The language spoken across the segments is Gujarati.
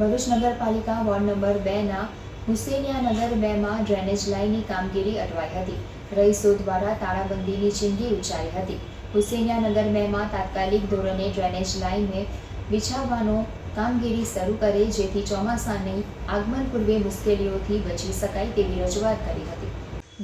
ભરૂચ નગરપાલિકા વોર્ડ નંબર બેના હુસેનિયાનગર બેમાં ડ્રેનેજ લાઇનની કામગીરી અટવાઈ હતી. રહીશો દ્વારા તાળાબંધીની ચીમકી ઉચ્ચારી હતી. હુસેનિયાનગર બેમાં તાત્કાલિક ધોરણે ડ્રેનેજ લાઇનને બિછાવવાનો કામગીરી શરૂ કરે, જેથી ચોમાસાની આગમન પૂર્વે મુશ્કેલીઓથી બચી શકાય તેવી રજૂઆત કરી હતી.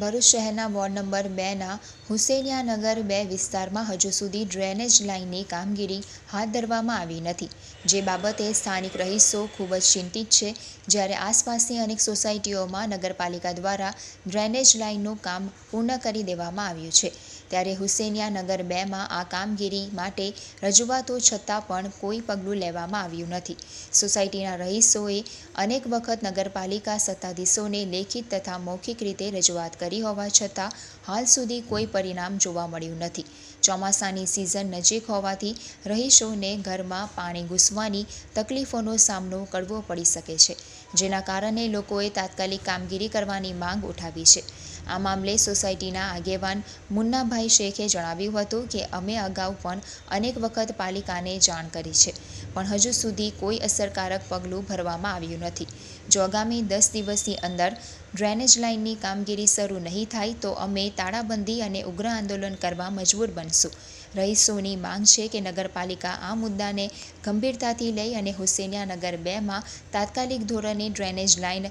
ભરૂચ શહેરના વોર્ડ નંબર બેના હુસેનિયાનગર બે વિસ્તારમાં હજુ સુધી ડ્રેનેજ લાઇનની કામગીરી હાથ ધરવામાં આવી નથી. જે બાબતે સ્થાનિક રહીશો ખૂબ જ ચિંતિત છે. જ્યારે આસપાસની અનેક સોસાયટીઓમાં નગરપાલિકા દ્વારા ડ્રેનેજ લાઇનનું કામ પૂર્ણ કરી દેવામાં આવ્યું છે. ત્યારે હુસેનિયાનગર બેમાં આ કામગીરી માટે રજૂઆતો છતાં પણ કોઈ પગલું લેવામાં આવ્યું નથી. સોસાયટીના રહીશોએ અનેક વખત નગરપાલિકા સત્તાધીશોને લેખિત તથા મૌખિક રીતે રજૂઆત કરી હોવા છતાં હાલ સુધી કોઈ પરિણામ જોવા મળ્યું નથી. ચોમાસાની સિઝન નજીક હોવાથી રહીશોને ઘરમાં પાણી ઘૂસવાની તકલીફોનો સામનો કરવો પડી શકે છે, જેના કારણે લોકોએ તાત્કાલિક કામગીરી કરવાની માંગ ઉઠાવી છે. આ મામલે સોસાયટીના આગેવાન મુન્નાભાઈ શેખે જણાવ્યું હતું કે અમે અગાઉ પણ અનેક વખત પાલિકાને જાણ કરી છે, પણ હજુ સુધી કોઈ અસરકારક પગલું ભરવામાં આવ્યું નથી. જો આગામી દસ દિવસની અંદર ડ્રેનેજ લાઇનની કામગીરી શરૂ નહીં થાય, તો અમે તાળાબંધી અને ઉગ્ર આંદોલન કરવા મજબૂર બનશું. રહીશોની માંગ છે કે નગરપાલિકા આ મુદ્દાને ગંભીરતાથી લઈ અને હુસેનિયાનગર બેમાં તાત્કાલિક ધોરણે ડ્રેનેજ લાઇન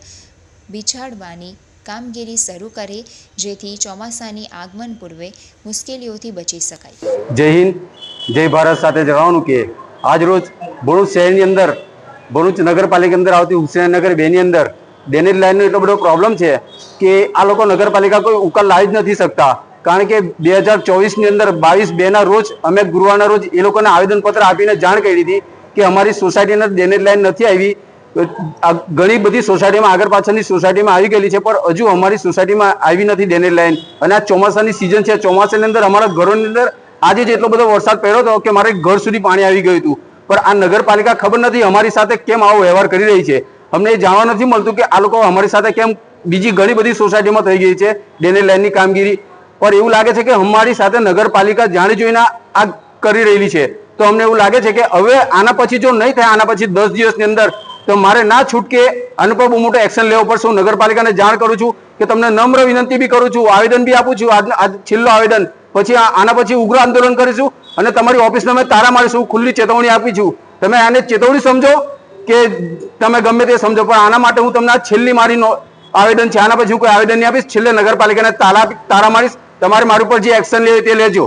બિછાડવાની કામગીરી શરૂ કરે, જેથી ચોમાસાની આગમન પૂર્વે મુશ્કેલીઓથી બચી શકાય. જય હિન્દ, જય ભારત સાથે જણાવવાનું કે આજ રોજ ભરૂચ શહેરની અંદર, ભરૂચ નગરપાલિકા અંદર આવતી હુસેનનગર બેની અંદર ડેનેજ લાઇનનો એટલો બધો પ્રોબ્લેમ છે કે આ લોકો નગરપાલિકા કોઈ ઉકેલ લાવી જ નથી શકતા. કારણ કે બે હજાર ચોવીસની અંદર બાવીસ બેના રોજ અમે ગુરુવારના રોજ એ લોકોને આવેદનપત્ર આપીને જાણ કરી હતી કે અમારી સોસાયટીના ડેનેજ લાઇન નથી આવી. ઘણી બધી સોસાયટીમાં આગળ પાછળની સોસાયટીમાં આવી ગયેલી છે, પણ હજુ અમારી સોસાયટીમાં આવી નથી ડેનેજ લાઇન અને આ ચોમાસાની સિઝન છે, ચોમાસાની અંદર અમારા ઘરોની અંદર આજે જ એટલો બધો વરસાદ પડ્યો હતો કે મારે ઘર સુધી પાણી આવી ગયું હતું. પણ આ નગરપાલિકા ખબર નથી અમારી સાથે કેમ આવો વ્યવહાર કરી રહી છે. અમને એ જાણવા નથી મળતું કે આ લોકો અમારી સાથે કેમ બીજી ઘણી બધી સોસાયટીમાં થઈ ગઈ છે, ડેનેજ લાઇનની કામગીરી. પણ એવું લાગે છે કે અમારી સાથે નગરપાલિકા જાણી જોઈને આ કરી રહેલી છે. તો અમને એવું લાગે છે કે હવે આના પછી જો નહીં થાય, આના પછી દસ દિવસની અંદર તો મારે ના છૂટકે આના પર બહુ મોટો એક્શન લેવો પડશે. હું નગરપાલિકાને જાણ કરું છું કે તમને નમ્ર વિનંતી બી કરું છું. આવેદન બી આપું છું. આજ છેલ્લો આવેદન. પછી આના પછી ઉગ્ર આંદોલન કરીશું અને તમારી ઓફિસને અમે તારા મારીશું. ખુલ્લી ચેતવણી આપી છું. તમે આને ચેતવણી સમજો કે તમે ગમે તે સમજો. પણ આના માટે હું તમને આ છેલ્લી મારી આવેદન છે. આના પછી હું કોઈ આવેદન નહીં આપીશ. છેલ્લે નગરપાલિકાને તાલા તારા મારીશ. તમારે મારી ઉપર જે એક્શન લે તે લેજો.